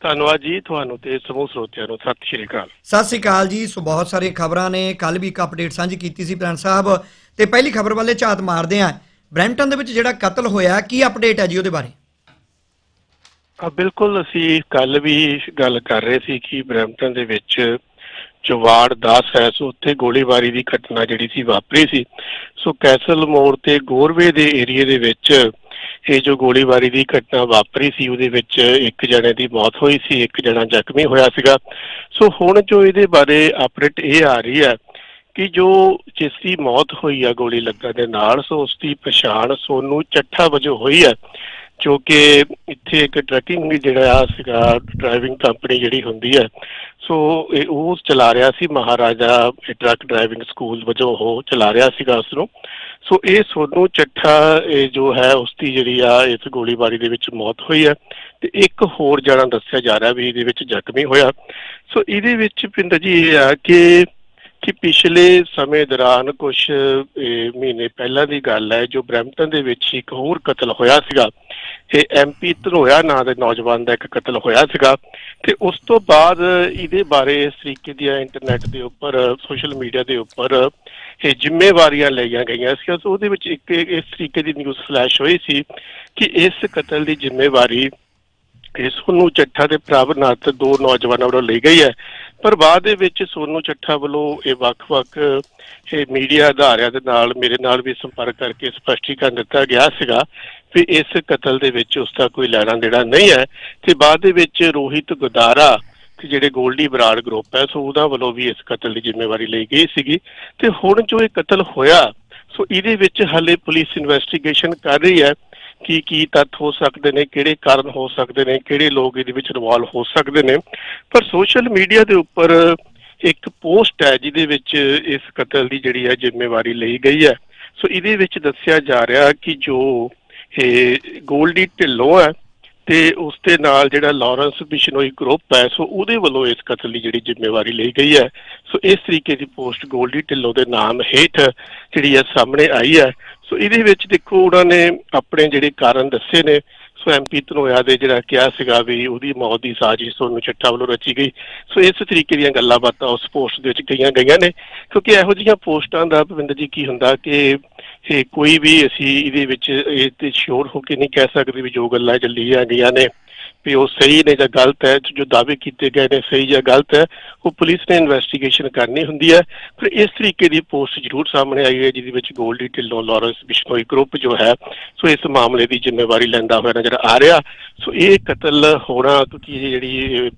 ਧੰਨਵਾਦ ਜੀ ਤੁਹਾਨੂੰ ਤੇ ਸਮੂਹ ਸਰੋਤਿਆਂ ਨੂੰ। ਸਤਿ ਸ਼੍ਰੀ ਅਕਾਲ। ਸਤਿ ਸ੍ਰੀ ਅਕਾਲ ਜੀ। ਸੋ ਬਹੁਤ ਸਾਰੀਆਂ ਖਬਰਾਂ ਨੇ। ਕੱਲ ਵੀ ਇੱਕ ਅਪਡੇਟ ਸਾਂਝੀ ਕੀਤੀ ਸੀ ਪ੍ਰੈਣ ਸਾਹਿਬ। ਤੇ ਪਹਿਲੀ ਖਬਰ ਵੱਲੇ ਝਾਤ ਮਾਰਦੇ ਆਂ ਬ੍ਰੈਂਟਨ ਦੇ ਵਿੱਚ ਜਿਹੜਾ ਕਤਲ ਹੋਇਆ ਕੀ ਅਪਡੇਟ ਹੈ ਜੀ ਉਹਦੇ ਬਾਰੇ? ਆ ਬਿਲਕੁਲ ਅਸੀਂ ਕੱਲ ਵੀ ਗੱਲ ਕਰ ਰਹੇ ਸੀ ਕਿ ਬਰੈਂਪਟਨ ਦੇ ਵਿੱਚ ਜੋ ਵਾਰਡ 10 ਹੈ ਸੋ ਉੱਥੇ ਗੋਲੀਬਾਰੀ ਦੀ ਘਟਨਾ ਜਿਹੜੀ ਸੀ ਵਾਪਰੀ ਸੀ। ਸੋ ਕੈਸਲ ਮੋੜ ਤੇ ਗੋਰਵੇ ਦੇ ਏਰੀਏ ਦੇ ਵਿੱਚ ਇਹ ਜੋ ਗੋਲੀਬਾਰੀ ਦੀ ਘਟਨਾ ਵਾਪਰੀ ਸੀ, ਉਹਦੇ ਵਿੱਚ ਇੱਕ ਜਣੇ ਦੀ ਮੌਤ ਹੋਈ ਸੀ, ਇੱਕ ਜਣਾ ਜ਼ਖਮੀ ਹੋਇਆ ਸੀਗਾ। ਸੋ ਹੁਣ ਜੋ ਇਹਦੇ ਬਾਰੇ ਅਪਡੇਟ ਇਹ ਆ ਰਹੀ ਹੈ ਕਿ ਜੋ ਜਿਸ ਦੀ ਮੌਤ ਹੋਈ ਆ ਗੋਲੀ ਲੱਗਣ ਦੇ ਨਾਲ, ਸੋ ਉਸ ਦੀ ਪਛਾਣ ਸੋਨੂ ਚੱਠਾ ਵਜੋਂ ਹੋਈ ਹੈ। ਜੋ ਕਿ ਇੱਥੇ ਇੱਕ ਟਰੱਕਿੰਗ ਜਿਹੜਾ ਆ ਸੀਗਾ ਡਰਾਈਵਿੰਗ ਕੰਪਨੀ ਜਿਹੜੀ ਹੁੰਦੀ ਹੈ। ਸੋ ਉਹ ਚਲਾ ਰਿਹਾ ਸੀ, ਮਹਾਰਾਜਾ ਟਰੱਕ ਡਰਾਈਵਿੰਗ ਸਕੂਲ ਵਜੋਂ ਉਹ ਚਲਾ ਰਿਹਾ ਸੀਗਾ ਉਸ ਨੂੰ ਸੋ ਇਹ ਸੋਨੂ ਚੱਠਾ, ਇਹ ਜੋ ਹੈ ਉਸ ਦੀ ਜਿਹੜੀ ਆ, ਇਸ ਗੋਲੀਬਾਰੀ ਦੇ ਵਿੱਚ ਮੌਤ ਹੋਈ ਹੈ। ਤੇ ਇੱਕ ਹੋਰ ਜਣਾ ਦੱਸਿਆ ਜਾ ਰਿਹਾ ਵੀ ਇਹਦੇ ਵਿੱਚ ਜ਼ਖਮੀ ਹੋਇਆ। ਸੋ ਇਹਦੇ ਵਿੱਚ ਪਿੰਦਰ ਜੀ ਇਹ ਆ ਕਿ ਕਿ ਪਿਛਲੇ ਸਮੇਂ ਦੌਰਾਨ ਕੁਝ ਮਹੀਨੇ ਪਹਿਲਾਂ ਦੀ ਗੱਲ ਹੈ, ਜੋ ਬ੍ਰੈਂਪਟਨ ਦੇ ਵਿੱਚ ਇੱਕ ਹੋਰ ਕਤਲ ਹੋਇਆ ਸੀਗਾ। ਇਹ ਐਮਪੀ ਧਨੋਇਆ ਨਾਂ ਦੇ ਨੌਜਵਾਨ ਦਾ ਇੱਕ ਕਤਲ ਹੋਇਆ ਸੀਗਾ ਤੇ ਉਸ ਤੋਂ ਬਾਅਦ ਇਹਦੇ ਬਾਰੇ ਇਸ ਤਰੀਕੇ ਦੀਆਂ ਇੰਟਰਨੈਟ ਦੇ ਉੱਪਰ ਸੋਸ਼ਲ ਮੀਡੀਆ ਦੇ ਉੱਪਰ ਇਹ ਜ਼ਿੰਮੇਵਾਰੀਆਂ ਲਈਆਂ ਗਈਆਂ ਸੀ ਸੋ ਉਹਦੇ ਵਿੱਚ ਇੱਕ ਇਸ ਤਰੀਕੇ ਦੀ ਨਿਊਜ਼ ਫਲੈਸ਼ ਹੋਈ ਸੀ ਕਿ ਇਸ ਕਤਲ ਦੀ ਜ਼ਿੰਮੇਵਾਰੀ ਇਸ ਨੂੰ ਚੱਠਾ ਦੇ ਪ੍ਰਭਨਾਥ ਦੋ ਨੌਜਵਾਨਾਂ ਵੱਲੋਂ ਲਈ ਗਈ ਹੈ। ਪਰ ਬਾਅਦ ਦੇ ਵਿੱਚ ਸੋਨੂ ਚੱਠਾ ਵੱਲੋਂ ਇਹ ਵੱਖ-ਵੱਖ, ਇਹ ਮੀਡੀਆ ਅਧਾਰਿਆਂ ਦੇ ਨਾਲ ਮੇਰੇ ਨਾਲ ਵੀ ਸੰਪਰਕ ਕਰਕੇ ਸਪਸ਼ਟੀਕਰਨ ਦਿੱਤਾ ਗਿਆ ਸੀਗਾ ਵੀ ਇਸ ਕਤਲ ਦੇ ਵਿੱਚ ਉਸ ਦਾ ਕੋਈ ਲੈਣਾ ਦੇਣਾ ਨਹੀਂ ਹੈ ਤੇ ਬਾਅਦ ਦੇ ਵਿੱਚ ਰੋਹਿਤ ਗੁਦਾਰਾ ਤੇ ਜਿਹੜੇ ਗੋਲਡੀ ਬਰਾੜ ਗਰੁੱਪ ਹੈ, ਸੋ ਉਹਦਾ ਵੱਲੋਂ ਵੀ ਇਸ ਕਤਲ ਦੀ ਜ਼ਿੰਮੇਵਾਰੀ ਲਈ ਗਈ ਸੀਗੀ। ਤੇ ਹੁਣ ਜੋ ਇਹ ਕਤਲ ਹੋਇਆ, ਸੋ ਇਹਦੇ ਵਿੱਚ ਹਲੇ ਪੁਲਿਸ ਇਨਵੈਸਟੀਗੇਸ਼ਨ ਕਰ ਰਹੀ ਹੈ। ਕੀ ਕੀ ਤੱਥ ਹੋ ਸਕਦੇ ਨੇ, ਕਿਹੜੇ ਕਾਰਨ ਹੋ ਸਕਦੇ ਨੇ, ਕਿਹੜੇ ਲੋਕ ਇਹਦੇ ਵਿੱਚ ਇਨਵੋਲਵ ਹੋ ਸਕਦੇ ਨੇ। ਪਰ ਸੋਸ਼ਲ ਮੀਡੀਆ ਦੇ ਉੱਪਰ ਇੱਕ ਪੋਸਟ ਹੈ ਜਿਹਦੇ ਵਿੱਚ ਇਸ ਕਤਲ ਦੀ ਜਿਹੜੀ ਹੈ ਜ਼ਿੰਮੇਵਾਰੀ ਲਈ ਗਈ ਹੈ। ਸੋ ਇਹਦੇ ਵਿੱਚ ਦੱਸਿਆ ਜਾ ਰਿਹਾ ਕਿ ਜੋ ਇਹ ਗੋਲਡੀ ਢਿੱਲੋਂ ਹੈ ਤੇ ਉਸ ਦੇ ਨਾਲ ਜਿਹੜਾ ਲਾਰੈਂਸ ਬਿਸ਼ਨੋਈ ਗਰੁੱਪ ਹੈ ਸੋ ਉਹਦੇ ਵੱਲੋਂ ਇਸ ਕਤਲ ਦੀ ਜਿਹੜੀ ਜ਼ਿੰਮੇਵਾਰੀ ਲਈ ਗਈ ਹੈ। ਸੋ ਇਸ ਤਰੀਕੇ ਦੀ ਪੋਸਟ ਗੋਲਡੀ ਢਿੱਲੋਂ ਦੇ ਨਾਮ ਹੇਠ ਜਿਹੜੀ ਹੈ ਸਾਹਮਣੇ ਆਈ ਹੈ। ਸੋ ਇਹਦੇ ਵਿੱਚ ਦੇਖੋ ਉਹਨਾਂ ਨੇ ਆਪਣੇ ਜਿਹੜੇ ਕਾਰਨ ਦੱਸੇ ਨੇ। ਸੋ ਐਮਪੀ ਧਨੋਇਆ ਦੇ ਜਿਹੜਾ ਕਿਹਾ ਸੀਗਾ ਵੀ ਉਹਦੀ ਮੌਤ ਦੀ ਸਾਜ਼ਿਸ਼ ਤੁਹਾਨੂੰ ਚੱਟਾ ਵੱਲੋਂ ਰਚੀ ਗਈ। ਸੋ ਇਸ ਤਰੀਕੇ ਦੀਆਂ ਗੱਲਾਂ ਬਾਤਾਂ ਉਸ ਪੋਸਟ ਦੇ ਵਿੱਚ ਕਈਆਂ ਗਈਆਂ ਨੇ। ਕਿਉਂਕਿ ਇਹੋ ਜਿਹੀਆਂ ਪੋਸਟਾਂ ਦਾ ਭਵਿੰਦਰ ਜੀ ਕੀ ਹੁੰਦਾ ਕਿ ਇਹ ਕੋਈ ਵੀ ਅਸੀਂ ਇਹਦੇ ਵਿੱਚ ਇਹ ਤੇ ਸ਼ੋਰ ਹੋ ਕੇ ਨਹੀਂ ਕਹਿ ਸਕਦੇ ਵੀ ਜੋ ਗੱਲਾਂ ਚੱਲੀਆਂ ਗਈਆਂ ਨੇ। ਵੀ ਉਹ ਸਹੀ ਨੇ ਜਾਂ ਗਲਤ ਹੈ, ਜੋ ਦਾਅਵੇ ਕੀਤੇ ਗਏ ਨੇ ਸਹੀ ਜਾਂ ਗਲਤ ਹੈ, ਉਹ ਪੁਲਿਸ ਨੇ ਇਨਵੈਸਟੀਗੇਸ਼ਨ ਕਰਨੀ ਹੁੰਦੀ ਹੈ। ਪਰ ਇਸ ਤਰੀਕੇ ਦੀ ਪੋਸਟ ਜ਼ਰੂਰ ਸਾਹਮਣੇ ਆਈ ਹੈ, ਜਿਹਦੇ ਵਿੱਚ ਗੋਲਡੀ ਢਿੱਲੋਂ ਲਾਰੈਂਸ ਬਿਸ਼ਨੋਈ ਗਰੁੱਪ ਜੋ ਹੈ, ਸੋ ਇਸ ਮਾਮਲੇ ਦੀ ਜ਼ਿੰਮੇਵਾਰੀ ਲੈਂਦਾ ਹੋਇਆ ਨਜ਼ਰ ਆ ਰਿਹਾ। ਸੋ ਇਹ ਕਤਲ ਹੋਣਾ ਕਿਉਂਕਿ ਇਹ ਜਿਹੜੀ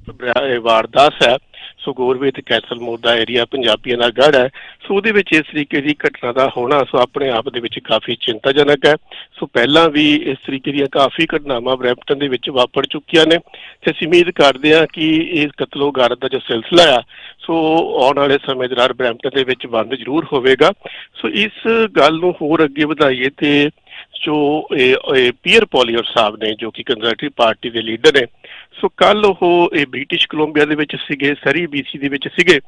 ਇਹ ਵਾਰਦਾਤ ਹੈ ਸੋ ਗੋਰਵੇ ਤੇ ਕੈਸਲ ਮੋੜ ਦਾ ਏਰੀਆ ਪੰਜਾਬੀਆਂ ਦਾ ਗੜ ਹੈ। ਸੋ ਉਹਦੇ ਵਿੱਚ ਇਸ ਤਰੀਕੇ ਦੀ ਘਟਨਾ ਦਾ ਹੋਣਾ ਸੋ ਆਪਣੇ ਆਪ ਦੇ ਵਿੱਚ ਕਾਫੀ ਚਿੰਤਾਜਨਕ ਹੈ। ਸੋ ਪਹਿਲਾਂ ਵੀ ਇਸ ਤਰੀਕੇ ਦੀਆਂ ਕਾਫੀ ਘਟਨਾਵਾਂ ਬ੍ਰੈਂਪਟਨ ਦੇ ਵਿੱਚ ਵਾਪਰ ਚੁੱਕੀਆਂ ਨੇ। ਤੇ ਅਸੀਂ ਉਮੀਦ ਕਰਦੇ ਹਾਂ ਕਿ ਇਹ ਕਤਲੋ ਦਾ ਜੋ ਸਿਲਸਿਲਾ ਆ, ਸੋ ਆਉਣ ਵਾਲੇ ਸਮੇਂ ਦੌਰਾਨ ਬ੍ਰੈਂਪਟਨ ਦੇ ਵਿੱਚ ਬੰਦ ਜ਼ਰੂਰ ਹੋਵੇਗਾ। ਸੋ ਇਸ ਗੱਲ ਨੂੰ ਹੋਰ ਅੱਗੇ ਵਧਾਈਏ ਤੇ ਜੋ ਇਹ ਪੀਅਰ ਪੋਲੀਅਰ ਸਾਹਿਬ ਨੇ, ਜੋ ਕਿ ਕੰਜ਼ਰਵੇਟਿਵ ਪਾਰਟੀ ਦੇ ਲੀਡਰ ਨੇ ਸੋ ਕੱਲ ਉਹ ਇਹ ਬ੍ਰਿਟਿਸ਼ ਕੋਲੰਬੀਆ ਦੇ ਵਿੱਚ ਸੀਗੇ, ਸਰੀ ਬੀਸੀ ਦੇ ਵਿੱਚ ਸੀਗੇ।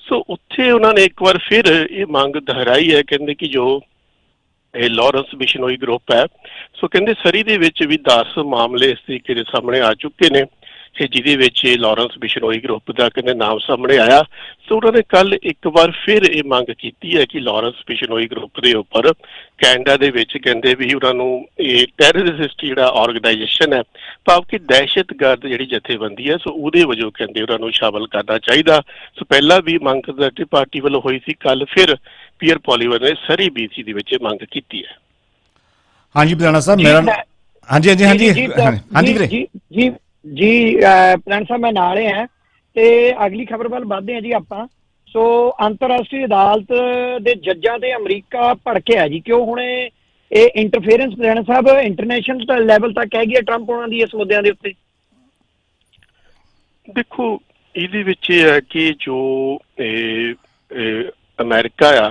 ਸੋ ਉੱਥੇ ਉਹਨਾਂ ਨੇ ਇੱਕ ਵਾਰ ਫਿਰ ਇਹ ਮੰਗ ਦੁਹਰਾਈ ਹੈ, ਕਹਿੰਦੇ ਕਿ ਜੋ ਇਹ ਲਾਰੈਂਸ ਬਿਸ਼ਨੋਈ ਗਰੁੱਪ ਹੈ, ਸੋ ਕਹਿੰਦੇ ਸਰੀ ਦੇ ਵਿੱਚ ਵੀ 10 ਮਾਮਲੇ ਇਸ ਤਰੀਕੇ ਦੇ ਸਾਹਮਣੇ ਆ ਚੁੱਕੇ ਨੇ। ਕਿ ਜਿਹਦੇ ਵਿੱਚ ਇਹ ਲਾਰੈਂਸ ਬਿਸ਼ਨੋਈ ਗਰੁੱਪ ਦਾ ਕਹਿੰਦੇ ਨਾਮ ਸਾਹਮਣੇ ਆਇਆ। ਸੋ ਉਹਨਾਂ ਨੇ ਕੱਲ ਇੱਕ ਵਾਰ ਫਿਰ ਇਹ ਮੰਗ ਕੀਤੀ ਹੈ ਕਿ ਲਾਰੈਂਸ ਬਿਸ਼ਨੋਈ ਗਰੁੱਪ ਦੇ ਉੱਪਰ ਕੈਨੇਡਾ ਦੇ ਵਿੱਚ ਕਹਿੰਦੇ ਵੀ ਉਹਨਾਂ ਨੂੰ ਇਹ ਟੈਰਰਿਸਟ ਜਿਹੜਾ ਆਰਗੇਨਾਈਜੇਸ਼ਨ ਹੈ ਭਾਵ ਕਿ ਦਹਿਸ਼ਤਗਰਦ ਜਿਹੜੀ ਜਥੇਬੰਦੀ ਹੈ ਸੋ ਉਹਦੇ ਵਜੋਂ ਕਹਿੰਦੇ ਉਹਨਾਂ ਨੂੰ ਸ਼ਾਮਲ ਕਰਨਾ ਚਾਹੀਦਾ। ਸੋ ਪਹਿਲਾਂ ਵੀ ਮੰਗ ਕੰਜ਼ਰਵੇਟਿਵ ਪਾਰਟੀ ਵੱਲੋਂ ਹੋਈ ਸੀ ਕੱਲ ਫਿਰ ਪੀਅਰ ਪੋਲੀਵਰ ਨੇ ਸਰੀ ਬੀਸੀ ਦੇ ਵਿੱਚ ਮੰਗ ਕੀਤੀ ਹੈ। ਹਾਂਜੀ ਬਦਾਨਾ ਸਾਹਿਬ ਮੇਰਾ ਹਾਂਜੀ ਹਾਂਜੀ ਹਾਂਜੀ। ਹਾਂਜੀ ਵੀਰੇ। ਜੀ ਜੀ ਜੀ ਸਾਹਿਬ, ਮੈਂ ਨਾਲੇ ਆ ਤੇ ਅਗਲੀ ਖਬਰ ਵੱਲ ਵਧਦੇ ਹਾਂ ਜੀ ਆਪਾਂ। ਸੋ, ਅੰਤਰਰਾਸ਼ਟਰੀ ਅਦਾਲਤ ਦੇ ਜੱਜਾਂ ਤੇ ਅਮਰੀਕਾ ਭੜਕਿਆ ਜੀ। ਕਿਉਂ ਹੁਣ ਇਹ ਇੰਟਰਫੇਰੈਂਸ ਪਲਾਨ ਸਾਹਿਬ ਇੰਟਰਨੈਸ਼ਨਲ ਲੈਵਲ ਤੱਕ ਹੈਗੀ ਗਿਆ ਟਰੰਪ ਉਹਨਾਂ ਦੀ ਇਸ ਮੁੱਦਿਆਂ ਦੇ ਉੱਤੇ? ਦੇਖੋ, ਇਹਦੇ ਵਿੱਚ ਇਹ ਹੈ ਕਿ ਜੋ ਇਹ ਅਮਰੀਕਾ ਆ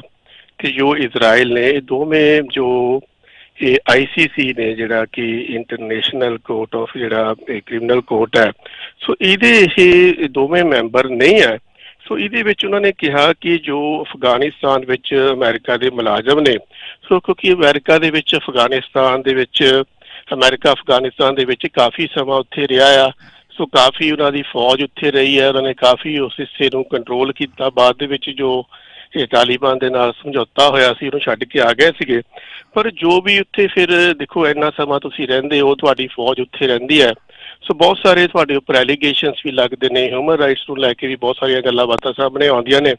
ਤੇ ਜੋ ਇਜ਼ਰਾਈਲ ਨੇ, ਇਹ ਦੋਵੇਂ ਜੋ ਇਹ ਆਈਸੀਸੀ ਨੇ ਜਿਹੜਾ ਕਿ ਇੰਟਰਨੈਸ਼ਨਲ ਕੋਰਟ ਆਫ ਜਿਹੜਾ ਕ੍ਰਿਮੀਨਲ ਕੋਰਟ ਹੈ। ਸੋ ਇਹਦੇ ਇਹ ਦੋਵੇਂ ਮੈਂਬਰ ਨਹੀਂ ਹੈ। ਸੋ ਇਹਦੇ ਵਿੱਚ ਉਹਨਾਂ ਨੇ ਕਿਹਾ ਕਿ ਜੋ ਅਫਗਾਨਿਸਤਾਨ ਵਿੱਚ ਅਮਰੀਕਾ ਦੇ ਮੁਲਾਜ਼ਮ ਨੇ ਸੋ ਕਿਉਂਕਿ ਅਮਰੀਕਾ ਦੇ ਵਿੱਚ, ਅਫਗਾਨਿਸਤਾਨ ਦੇ ਵਿੱਚ, ਅਮਰੀਕਾ, ਅਫਗਾਨਿਸਤਾਨ ਦੇ ਵਿੱਚ ਕਾਫੀ ਸਮਾਂ ਉੱਥੇ ਰਿਹਾ ਆ। ਸੋ ਕਾਫੀ ਉਹਨਾਂ ਦੀ ਫੌਜ ਉੱਥੇ ਰਹੀ ਹੈ। ਉਹਨਾਂ ਨੇ ਕਾਫੀ ਉਸ ਹਿੱਸੇ ਨੂੰ ਕੰਟਰੋਲ ਕੀਤਾ। ਬਾਅਦ ਦੇ ਵਿੱਚ ਜੋ ਇਹ ਤਾਲਿਬਾਨ ਦੇ ਨਾਲ ਸਮਝੌਤਾ ਹੋਇਆ ਸੀ, ਉਹਨੂੰ ਛੱਡ ਕੇ ਆ ਗਏ ਸੀਗੇ। ਪਰ ਜੋ ਵੀ ਉੱਥੇ ਫਿਰ, ਦੇਖੋ, ਇੰਨਾ ਸਮਾਂ ਤੁਸੀਂ ਰਹਿੰਦੇ ਹੋ, ਤੁਹਾਡੀ ਫੌਜ ਉੱਥੇ ਰਹਿੰਦੀ ਹੈ। ਸੋ ਬਹੁਤ ਸਾਰੇ ਤੁਹਾਡੇ ਉੱਪਰ ਐਲੀਗੇਸ਼ਨਸ ਵੀ ਲੱਗਦੇ ਨੇ ਹਿਊਮਨ ਰਾਈਟਸ ਨੂੰ ਲੈ ਕੇ ਵੀ ਬਹੁਤ ਸਾਰੀਆਂ ਗੱਲਾਂ ਬਾਤਾਂ ਸਾਹਮਣੇ ਆਉਂਦੀਆਂ ਨੇ।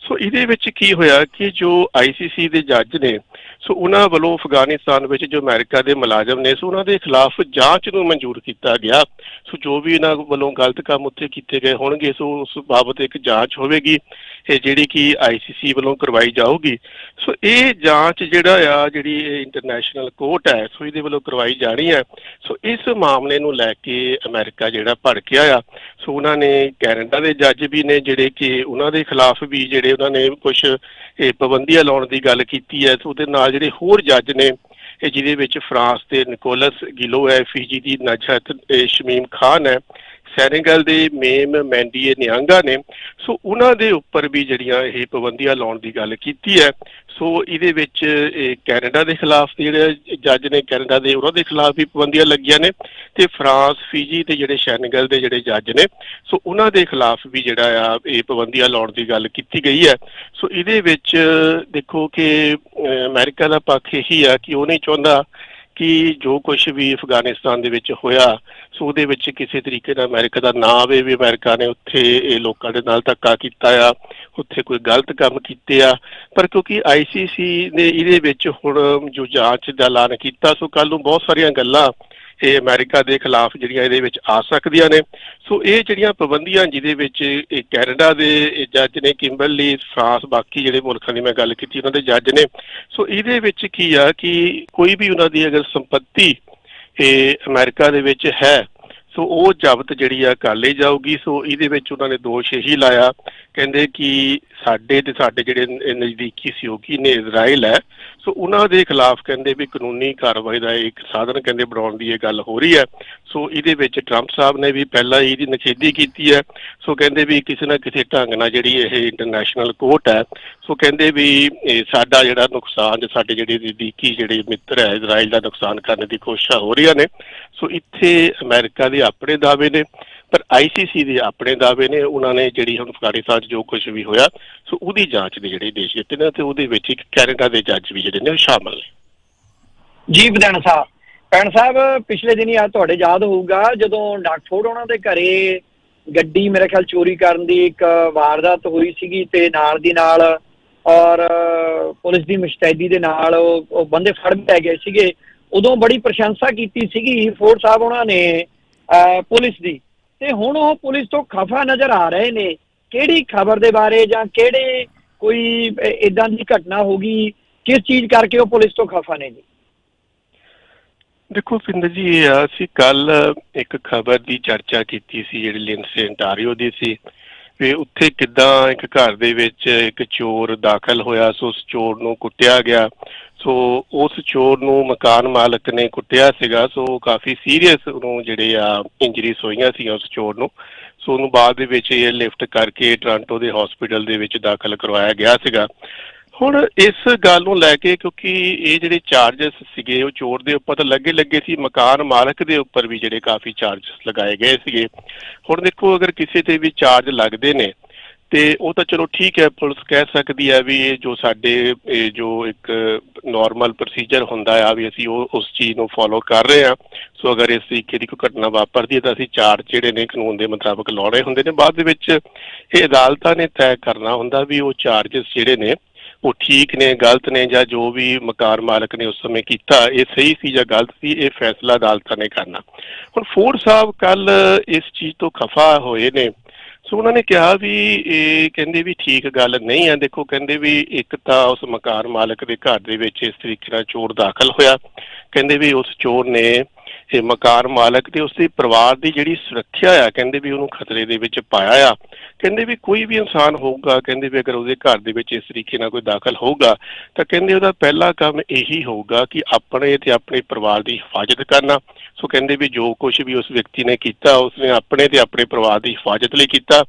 ਸੋ ਇਹਦੇ ਵਿੱਚ ਕੀ ਹੋਇਆ ਕਿ ਜੋ ਆਈਸੀਸੀ ਦੇ ਜੱਜ ਨੇ, ਸੋ ਉਹਨਾਂ ਵੱਲੋਂ ਅਫਗਾਨਿਸਤਾਨ ਵਿੱਚ ਜੋ ਅਮਰੀਕਾ ਦੇ ਮੁਲਾਜ਼ਮ ਨੇ, ਸੋ ਉਹਨਾਂ ਦੇ ਖਿਲਾਫ ਜਾਂਚ ਨੂੰ ਮਨਜ਼ੂਰ ਕੀਤਾ ਗਿਆ। ਸੋ ਜੋ ਵੀ ਇਹਨਾਂ ਵੱਲੋਂ ਗਲਤ ਕੰਮ ਉੱਥੇ ਕੀਤੇ ਗਏ ਹੋਣਗੇ, ਸੋ ਉਸ ਬਾਬਤ ਇੱਕ ਜਾਂਚ ਹੋਵੇਗੀ। ਇਹ ਜਿਹੜੀ ਕਿ ਆਈਸੀਸੀ ਵੱਲੋਂ ਕਰਵਾਈ ਜਾਊਗੀ। ਸੋ ਇਹ ਜਾਂਚ ਜਿਹੜਾ ਆ, ਜਿਹੜੀ ਇੰਟਰਨੈਸ਼ਨਲ ਕੋਰਟ ਹੈ, ਸੋ ਇਹਦੇ ਵੱਲੋਂ ਕਰਵਾਈ ਜਾਣੀ ਹੈ। ਸੋ ਇਸ ਮਾਮਲੇ ਨੂੰ ਲੈ ਕੇ ਅਮਰੀਕਾ ਜਿਹੜਾ ਭੜਕਿਆ ਆ। ਸੋ ਉਹਨਾਂ ਨੇ ਕੈਨੇਡਾ ਦੇ ਜੱਜ ਵੀ ਨੇ, ਜਿਹੜੇ ਕਿ ਉਹਨਾਂ ਦੇ ਖਿਲਾਫ ਵੀ ਜਿਹੜੇ ਉਹਨਾਂ ਨੇ ਕੁਝ ਇਹ ਪਾਬੰਦੀਆਂ ਲਾਉਣ ਦੀ ਗੱਲ ਕੀਤੀ ਹੈ। ਸੋ ਉਹਦੇ ਨਾਲ ਜਿਹੜੇ ਹੋਰ ਜੱਜ ਨੇ, ਇਹ ਜਿਹਦੇ ਵਿੱਚ ਫਰਾਂਸ ਦੇ ਨਿਕੋਲਸ ਗਿਲੋ ਹੈ, ਫੀਜੀ ਦੀ ਨਜਹਤ ਸ਼ਮੀਮ ਖਾਨ ਹੈ। ਸੈਨੇਗਲ ਦੇ ਮੇਮ ਮੈਂਡੀਏ ਨਿਆਂਗਾ ਨੇ ਸੋ ਉਹਨਾਂ ਦੇ ਉੱਪਰ ਵੀ ਜਿਹੜੀਆਂ ਇਹ ਪਾਬੰਦੀਆਂ ਲਾਉਣ ਦੀ ਗੱਲ ਕੀਤੀ ਹੈ ਸੋ ਇਹਦੇ ਵਿੱਚ ਇਹ ਕੈਨੇਡਾ ਦੇ ਖਿਲਾਫ ਜਿਹੜੇ ਜੱਜ ਨੇ ਕੈਨੇਡਾ ਦੇ ਉਹਨਾਂ ਦੇ ਖਿਲਾਫ ਵੀ ਪਾਬੰਦੀਆਂ ਲੱਗੀਆਂ ਨੇ ਤੇ ਫਰਾਂਸ ਫੀਜੀ ਤੇ ਜਿਹੜੇ ਸੈਨੇਗਲ ਦੇ ਜਿਹੜੇ ਜੱਜ ਨੇ ਸੋ ਉਹਨਾਂ ਦੇ ਖਿਲਾਫ ਵੀ ਜਿਹੜਾ ਆ ਇਹ ਪਾਬੰਦੀਆਂ ਲਾਉਣ ਦੀ ਗੱਲ ਕੀਤੀ ਗਈ ਹੈ। ਸੋ ਇਹਦੇ ਵਿੱਚ ਦੇਖੋ ਕਿ ਅਹ, ਅਮਰੀਕਾ ਦਾ ਪੱਖ ਇਹੀ ਆ ਕਿ ਉਹ ਨਹੀਂ ਚਾਹੁੰਦਾ ਕਿ ਜੋ ਕੁਝ ਵੀ ਅਫਗਾਨਿਸਤਾਨ ਦੇ ਵਿੱਚ ਹੋਇਆ, ਸੋ ਉਹਦੇ ਵਿੱਚ ਕਿਸੇ ਤਰੀਕੇ ਨਾਲ ਅਮਰੀਕਾ ਦਾ ਨਾਂ ਆਵੇ ਵੀ ਅਮਰੀਕਾ ਨੇ ਉੱਥੇ ਇਹ ਲੋਕਾਂ ਦੇ ਨਾਲ ਧੱਕਾ ਕੀਤਾ ਆ, ਉੱਥੇ ਕੋਈ ਗਲਤ ਕੰਮ ਕੀਤੇ ਆ। ਪਰ ਕਿਉਂਕਿ ਆਈਸੀਸੀ ਨੇ ਇਹਦੇ ਵਿੱਚ ਹੁਣ ਜੋ ਜਾਂਚ ਦਾ ਐਲਾਨ ਕੀਤਾ, ਸੋ ਕੱਲ ਨੂੰ ਬਹੁਤ ਸਾਰੀਆਂ ਗੱਲਾਂ ਇਹ ਅਮਰੀਕਾ ਦੇ ਖਿਲਾਫ ਜਿਹੜੀਆਂ ਇਹਦੇ ਵਿੱਚ ਆ ਸਕਦੀਆਂ ਨੇ। ਸੋ ਇਹ ਜਿਹੜੀਆਂ ਪਾਬੰਦੀਆਂ ਜਿਹਦੇ ਵਿੱਚ ਇਹ ਕੈਨੇਡਾ ਦੇ ਜੱਜ ਨੇ, ਕਿੰਬਰਲੀ, ਫਰਾਂਸ, ਬਾਕੀ ਜਿਹੜੇ ਮੁਲਕਾਂ ਦੀ ਮੈਂ ਗੱਲ ਕੀਤੀ, ਉਹਨਾਂ ਦੇ ਜੱਜ ਨੇ। ਸੋ ਇਹਦੇ ਵਿੱਚ ਕੀ ਆ ਕਿ ਕੋਈ ਵੀ ਉਹਨਾਂ ਦੀ ਅਗਰ ਸੰਪਤੀ ਇਹ ਅਮਰੀਕਾ ਦੇ ਵਿੱਚ ਹੈ, ਸੋ ਉਹ ਜ਼ਬਤ ਜਿਹੜੀ ਆ ਕਰ ਲਈ ਜਾਊਗੀ। ਸੋ ਇਹਦੇ ਵਿੱਚ ਉਹਨਾਂ ਨੇ ਦੋਸ਼ ਇਹੀ ਲਾਇਆ ਕਹਿੰਦੇ ਕਿ ਸਾਡੇ ਤੇ ਸਾਡੇ ਜਿਹੜੇ ਨਜ਼ਦੀਕੀ ਸਹਿਯੋਗੀ ਨੇ ਇਜ਼ਰਾਈਲ ਹੈ, ਸੋ ਉਹਨਾਂ ਦੇ ਖਿਲਾਫ ਕਹਿੰਦੇ ਵੀ ਕਾਨੂੰਨੀ ਕਾਰਵਾਈ ਦਾ ਇੱਕ ਸਾਧਨ ਕਹਿੰਦੇ ਬਣਾਉਣ ਦੀ ਇਹ ਗੱਲ ਹੋ ਰਹੀ ਹੈ। ਸੋ ਇਹਦੇ ਵਿੱਚ ਟਰੰਪ ਸਾਹਿਬ ਨੇ ਵੀ ਪਹਿਲਾਂ ਹੀ ਇਹਦੀ ਨਿਖੇਧੀ ਕੀਤੀ ਹੈ। ਸੋ ਕਹਿੰਦੇ ਵੀ ਕਿਸੇ ਨਾ ਕਿਸੇ ਢੰਗ ਨਾਲ ਜਿਹੜੀ ਇਹ ਇੰਟਰਨੈਸ਼ਨਲ ਕੋਰਟ ਹੈ, ਸੋ ਕਹਿੰਦੇ ਵੀ ਸਾਡਾ ਜਿਹੜਾ ਨੁਕਸਾਨ ਸਾਡੇ ਜਿਹੜੇ ਨਜ਼ਦੀਕੀ ਜਿਹੜੇ ਮਿੱਤਰ ਹੈ, ਇਜ਼ਰਾਈਲ ਦਾ ਨੁਕਸਾਨ ਕਰਨ ਦੀ ਕੋਸ਼ਿਸ਼ਾਂ ਹੋ ਰਹੀਆਂ ਨੇ। ਸੋ ਇੱਥੇ ਅਮਰੀਕਾ ਦੇ ਆਪਣੇ ਦਾਅਵੇ ਨੇ। ਪਰ ਆਈਸੀਸੀ ਦੇ ਆਪਣੇ ਦਾਅਵੇ ਨੇ ਉਹਨਾਂ ਨੇ ਜਿਹੜੀ ਹੁਣ ਅਫਗਾਨਿਸਤਾਨ 'ਚ ਜੋ ਕੁਝ ਵੀ ਹੋਇਆ ਸੋ ਉਹਦੀ ਜਾਂਚ ਦੇ ਜਿਹੜੇ ਦੇਸ਼ ਦਿੱਤੇ ਨੇ ਤੇ ਉਹਦੇ ਵਿੱਚ ਇੱਕ ਕੈਨੇਡਾ ਦੇ ਜੱਜ ਵੀ ਜਿਹੜੇ ਨੇ ਉਹ ਸ਼ਾਮਲ ਨੇ। ਜੀ ਵਿਧਾਨ ਸਾਹਿਬ ਪੈਣ ਸਾਹਿਬ ਪਿਛਲੇ ਦਿਨੀ ਆ ਤੁਹਾਡੇ ਯਾਦ ਹੋਊਗਾ ਜਦੋਂ ਡਾਕਫੋਰਡ ਉਹਨਾਂ ਦੇ ਘਰੇ ਗੱਡੀ ਮੇਰੇ ਖਿਆਲ ਚੋਰੀ ਕਰਨ ਦੀ ਇੱਕ ਵਾਰਦਾਤ ਹੋਈ ਸੀਗੀ ਤੇ ਨਾਲ ਦੀ ਨਾਲ ਔਰ ਪੁਲਿਸ ਦੀ ਮੁਸ਼ਤੈਦੀ ਦੇ ਨਾਲ ਉਹ ਬੰਦੇ ਫੜ ਪੈ ਗਏ ਸੀਗੇ। ਉਦੋਂ ਬੜੀ ਪ੍ਰਸ਼ੰਸਾ ਕੀਤੀ ਸੀਗੀ ਫੋਰਡ ਸਾਹਿਬ ਉਹਨਾਂ ਨੇ ਅ, ਪੁਲਿਸ ਦੀ। ਤੇ ਹੁਣ ਉਹ ਪੁਲਿਸ ਤੋਂ ਖਫਾ ਨਜ਼ਰ ਆ ਰਹੇ ਨੇ। ਕਿਹੜੀ ਖਬਰ ਦੇ ਬਾਰੇ ਜਾਂ ਕਿਹੜੇ ਕੋਈ ਇਦਾਂ ਦੀ ਘਟਨਾ ਹੋਗੀ ਕਿਸ ਚੀਜ਼ ਕਰਕੇ ਉਹ ਪੁਲਿਸ ਤੋਂ ਖਫਾ ਨੇ ਜੀ? ਦੇਖੋ ਪਿੰਦਰ ਜੀ ਇਹ ਆ, ਅਸੀਂ ਕੱਲ ਇੱਕ ਖਬਰ ਦੀ ਚਰਚਾ ਕੀਤੀ ਸੀ ਜਿਹੜੀ ਲਿੰਸੇ ਅੰਟਾਰੀਓ ਦੀ ਸੀ। ਵੀ ਉੱਥੇ ਕਿੱਦਾਂ ਇੱਕ ਘਰ ਦੇ ਵਿੱਚ ਇੱਕ ਚੋਰ ਦਾਖਲ ਹੋਇਆ ਸੋ ਉਸ ਚੋਰ ਨੂੰ ਕੁੱਟਿਆ ਗਿਆ। ਸੋ ਉਸ ਚੋਰ ਨੂੰ ਮਕਾਨ ਮਾਲਕ ਨੇ ਕੁੱਟਿਆ ਸੀਗਾ, ਸੋ ਕਾਫੀ ਸੀਰੀਅਸ ਉਹਨੂੰ ਜਿਹੜੇ ਆ ਇੰਜਰੀਜ਼ ਹੋਈਆਂ ਸੀ ਉਸ ਚੋਰ ਨੂੰ। ਸੋ ਉਹਨੂੰ ਬਾਅਦ ਦੇ ਵਿੱਚ ਇਹ ਲਿਫਟ ਕਰਕੇ ਟ੍ਰਾਂਟੋ ਦੇ ਹਸਪੀਟਲ ਦੇ ਵਿੱਚ ਦਾਖਲ ਕਰਵਾਇਆ ਗਿਆ ਸੀਗਾ। ਹੁਣ ਇਸ ਗੱਲ ਨੂੰ ਲੈ ਕੇ ਕਿਉਂਕਿ ਇਹ ਜਿਹੜੇ ਚਾਰजेस ਸੀਗੇ, ਉਹ ਚੋਰ ਦੇ ਉੱਪਰ ਤਾਂ ਲੱਗੇ ਲੱਗੇ ਸੀ, ਮਕਾਨ ਮਾਲਕ ਦੇ ਉੱਪਰ ਵੀ ਜਿਹੜੇ ਕਾਫੀ ਚਾਰजेस ਲਗਾਏ ਗਏ ਸੀਗੇ। ਹੁਣ ਦੇਖੋ, ਅਗਰ ਕਿਸੇ ਤੇ ਵੀ ਚਾਰਜ ਲੱਗਦੇ ਨੇ ਤੇ ਉਹ ਤਾਂ ਚਲੋ ਠੀਕ ਹੈ, ਪੁਲਿਸ ਕਹਿ ਸਕਦੀ ਹੈ ਵੀ ਇਹ ਜੋ ਸਾਡੇ, ਇਹ ਜੋ ਇੱਕ ਨਾਰਮਲ ਪ੍ਰੋਸੀਜਰ ਹੁੰਦਾ ਆ ਵੀ ਅਸੀਂ ਉਹ, ਉਸ ਚੀਜ਼ ਨੂੰ ਫੋਲੋ ਕਰ ਰਹੇ ਆ ਸੋ ਅਗਰ ਇਸ ਤਰੀਕੇ ਦੀ ਕੋਈ ਘਟਨਾ ਵਾਪਰਦੀ ਹੈ ਤਾਂ ਅਸੀਂ ਚਾਰਜ ਜਿਹੜੇ ਨੇ ਕਾਨੂੰਨ ਦੇ ਮੁਤਾਬਕ ਲਾਉਣੇ ਹੁੰਦੇ ਨੇ। ਬਾਅਦ ਦੇ ਵਿੱਚ ਇਹ ਅਦਾਲਤਾਂ ਨੇ ਤੈਅ ਕਰਨਾ ਹੁੰਦਾ ਵੀ ਉਹ ਚਾਰजेस ਜਿਹੜੇ ਨੇ, ਉਹ ਠੀਕ ਨੇ, ਗਲਤ ਨੇ ਜਾਂ ਜੋ ਵੀ ਮਕਾਨ ਮਾਲਕ ਨੇ ਉਸ ਸਮੇਂ ਕੀਤਾ, ਇਹ ਸਹੀ ਸੀ ਜਾਂ ਗਲਤ ਸੀ, ਇਹ ਫੈਸਲਾ ਅਦਾਲਤਾਂ ਨੇ ਕਰਨਾ। ਹੁਣ ਫੋਰ ਸਾਹਿਬ ਕੱਲ ਇਸ ਚੀਜ਼ ਤੋਂ ਖਫਾ ਹੋਏ ਨੇ। ਸੋ ਉਹਨਾਂ ਨੇ ਕਿਹਾ ਵੀ ਇਹ ਕਹਿੰਦੇ ਵੀ ਠੀਕ ਗੱਲ ਨਹੀਂ ਹੈ ਦੇਖੋ, ਕਹਿੰਦੇ ਵੀ ਇੱਕ ਤਾਂ ਉਸ ਮਕਾਨ ਮਾਲਕ ਦੇ ਘਰ ਦੇ ਵਿੱਚ ਇਸ ਤਰੀਕੇ ਨਾਲ ਚੋਰ ਦਾਖਲ ਹੋਇਆ। ਕਹਿੰਦੇ ਵੀ ਉਸ ਚੋਰ ਨੇ ਇਹ ਮਕਾਨ ਮਾਲਕ ਤੇ ਉਸਦੇ ਪਰਿਵਾਰ ਦੀ ਜਿਹੜੀ ਸੁਰੱਖਿਆ ਆ, ਕਹਿੰਦੇ ਵੀ ਉਹਨੂੰ ਖਤਰੇ ਦੇ ਵਿੱਚ ਪਾਇਆ ਆ। ਕਹਿੰਦੇ ਵੀ ਕੋਈ ਵੀ ਇਨਸਾਨ ਹੋਊਗਾ, ਕਹਿੰਦੇ ਵੀ ਅਗਰ ਉਹਦੇ ਘਰ ਦੇ ਵਿੱਚ ਇਸ ਤਰੀਕੇ ਨਾਲ ਕੋਈ ਦਾਖਲ ਹੋਊਗਾ, ਤਾਂ ਕਹਿੰਦੇ ਉਹਦਾ ਪਹਿਲਾ ਕੰਮ ਇਹੀ ਹੋਊਗਾ ਕਿ ਆਪਣੇ ਤੇ ਆਪਣੇ ਪਰਿਵਾਰ ਦੀ ਹਿਫਾਜ਼ਤ ਕਰਨਾ। ਸੋ ਕਹਿੰਦੇ ਵੀ ਜੋ ਕੁਝ ਵੀ ਉਸ ਵਿਅਕਤੀ ਨੇ ਕੀਤਾ, ਉਸਨੇ ਆਪਣੇ ਤੇ ਆਪਣੇ ਪਰਿਵਾਰ ਦੀ ਹਿਫਾਜ਼ਤ ਲਈ ਕੀਤਾ।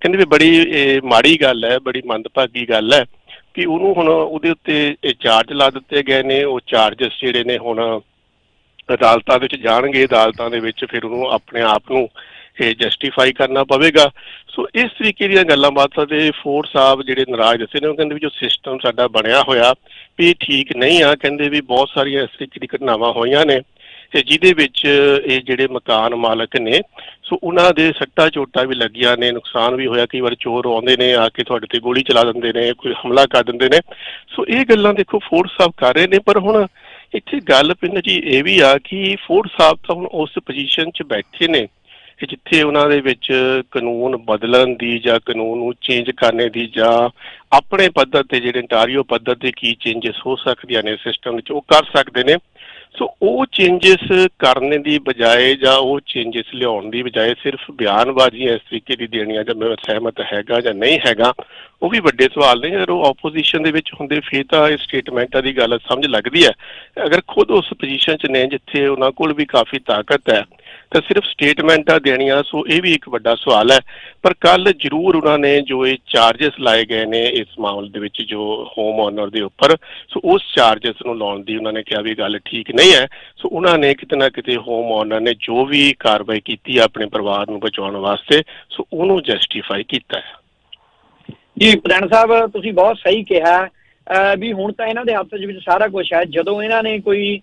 ਕਹਿੰਦੇ ਵੀ ਬੜੀ, ਇਹ, ਮਾੜੀ ਗੱਲ ਹੈ, ਬੜੀ ਮੰਦਭਾਗੀ ਗੱਲ ਹੈ ਕਿ ਉਹਨੂੰ ਹੁਣ ਉਹਦੇ ਉੱਤੇ ਇਹ ਚਾਰਜ ਲਾ ਦਿੱਤੇ ਗਏ ਨੇ। ਉਹ ਚਾਰजेस ਜਿਹੜੇ ਨੇ ਹੁਣ ਅਦਾਲਤਾਂ ਵਿੱਚ ਜਾਣਗੇ, ਅਦਾਲਤਾਂ ਦੇ ਵਿੱਚ ਫਿਰ ਉਹਨੂੰ ਆਪਣੇ ਆਪ ਨੂੰ ਇਹ ਜਸਟੀਫਾਈ ਕਰਨਾ ਪਵੇਗਾ। ਸੋ ਇਸ ਤਰੀਕੇ ਦੀਆਂ ਗੱਲਾਂ ਬਾਤਾਂ ਤੇ ਫੋਰਡ ਸਾਹਿਬ ਜਿਹੜੇ ਨਾਰਾਜ਼ ਦੱਸੇ ਨੇ, ਉਹ ਕਹਿੰਦੇ ਵੀ ਜੋ ਸਿਸਟਮ ਸਾਡਾ ਬਣਿਆ ਹੋਇਆ, ਵੀ ਇਹ ਠੀਕ ਨਹੀਂ ਆ, ਕਹਿੰਦੇ ਵੀ ਬਹੁਤ ਸਾਰੀਆਂ ਇਸ ਤਰੀਕੇ ਦੀ ਘਟਨਾਵਾਂ ਹੋਈਆਂ ਨੇ ਤੇ ਜਿਹਦੇ ਵਿੱਚ ਇਹ ਜਿਹੜੇ ਮਕਾਨ ਮਾਲਕ ਨੇ ਸੋ ਉਹਨਾਂ ਦੇ ਸੱਟਾਂ ਚੋਟਾਂ ਵੀ ਲੱਗੀਆਂ ਨੇ, ਨੁਕਸਾਨ ਵੀ ਹੋਇਆ, ਕਈ ਵਾਰ ਚੋਰ ਆਉਂਦੇ ਨੇ, ਆ ਕੇ ਤੁਹਾਡੇ ਤੇ ਗੋਲੀ ਚਲਾ ਦਿੰਦੇ ਨੇ, ਕੋਈ ਹਮਲਾ ਕਰ ਦਿੰਦੇ ਨੇ। ਸੋ ਇਹ ਗੱਲਾਂ ਦੇਖੋ ਫੋਰਸ ਸਾਹਿਬ ਕਰ ਰਹੇ ਨੇ, ਪਰ ਹੁਣ ਇੱਥੇ ਗੱਲ ਪਿੰਡ ਜੀ ਇਹ ਵੀ ਆ ਕਿ ਫੋਰਡ ਸਾਹਿਬ ਤਾਂ ਹੁਣ ਉਸ ਪੋਜੀਸ਼ਨ 'ਚ ਬੈਠੇ ਨੇ ਕਿ ਜਿੱਥੇ ਉਹਨਾਂ ਦੇ ਵਿੱਚ ਕਾਨੂੰਨ ਬਦਲਣ ਦੀ ਜਾਂ ਕਾਨੂੰਨ ਨੂੰ ਚੇਂਜ ਕਰਨੇ ਦੀ ਜਾਂ ਆਪਣੇ ਪੱਧਰ ਤੇ ਜਿਹੜੇ ਇੰਟਾਰੀਓ ਪੱਧਰ ਤੇ ਕੀ ਚੇਂਜਸ ਹੋ ਸਕਦੀਆਂ ਨੇ ਸਿਸਟਮ ਵਿੱਚ ਉਹ ਕਰ ਸਕਦੇ ਨੇ। ਸੋ ਉਹ ਚੇਂਜਸ ਕਰਨ ਦੀ ਬਜਾਏ ਜਾਂ ਉਹ ਚੇਂਜਸ ਲਿਆਉਣ ਦੀ ਬਜਾਏ ਸਿਰਫ ਬਿਆਨਬਾਜ਼ੀਆਂ ਇਸ ਤਰੀਕੇ ਦੀ ਦੇਣੀਆਂ ਜਾਂ ਮੈਂ ਸਹਿਮਤ ਹੈਗਾ ਜਾਂ ਨਹੀਂ ਹੈਗਾ, ਉਹ ਵੀ ਵੱਡੇ ਸਵਾਲ ਨੇ। ਜਦੋਂ ਆਪੋਜੀਸ਼ਨ ਦੇ ਵਿੱਚ ਹੁੰਦੇ, ਫੇਰ ਤਾਂ ਇਹ ਸਟੇਟਮੈਂਟਾਂ ਦੀ ਗੱਲ ਸਮਝ ਲੱਗਦੀ ਹੈ। ਅਗਰ ਖੁਦ ਉਸ ਪੋਜੀਸ਼ਨ 'ਚ ਨੇ ਜਿੱਥੇ ਉਹਨਾਂ ਕੋਲ ਵੀ ਕਾਫੀ ਤਾਕਤ ਹੈ ਤਾਂ ਸਿਰਫ ਸਟੇਟਮੈਂਟਾਂ ਦੇਣੀਆਂ, ਸੋ ਇਹ ਵੀ ਇੱਕ ਵੱਡਾ ਸਵਾਲ ਹੈ। ਪਰ ਕੱਲ ਜ਼ਰੂਰ ਉਹਨਾਂ ਨੇ ਜੋ ਇਹ ਚਾਰजेस ਲਾਏ ਗਏ ਨੇ ਇਸ ਮਾਮਲੇ ਦੇ ਵਿੱਚ, ਜੋ ਹੋਮ ਓਨਰ ਦੇ ਉੱਪਰ, ਸੋ ਉਸ ਚਾਰजेस ਨੂੰ ਲਾਉਣ ਦੀ ਉਹਨਾਂ ਨੇ ਕਿਹਾ ਵੀ ਗੱਲ ਠੀਕ ਨਹੀਂ ਹੈ। ਸੋ ਉਹਨਾਂ ਨੇ ਕਿਤੇ ਨਾ ਕਿਤੇ ਹੋਮ ਓਨਰ ਨੇ ਜੋ ਵੀ ਕਾਰਵਾਈ ਕੀਤੀ ਆਪਣੇ ਪਰਿਵਾਰ ਨੂੰ ਬਚਾਉਣ ਵਾਸਤੇ, ਸੋ ਉਹਨੂੰ ਜਸਟੀਫਾਈ ਕੀਤਾ ਹੈ। ਜੀ, ਪ੍ਰਧਾਨ ਸਾਹਿਬ, ਤੁਸੀਂ ਬਹੁਤ ਸਹੀ ਕਿਹਾ। ਵੀ ਹੁਣ ਤਾਂ ਇਹਨਾਂ ਦੇ ਹੱਥ ਵਿੱਚ ਸਾਰਾ ਕੁਝ ਹੈ। ਜਦੋਂ ਇਹਨਾਂ ਨੇ ਕੋਈ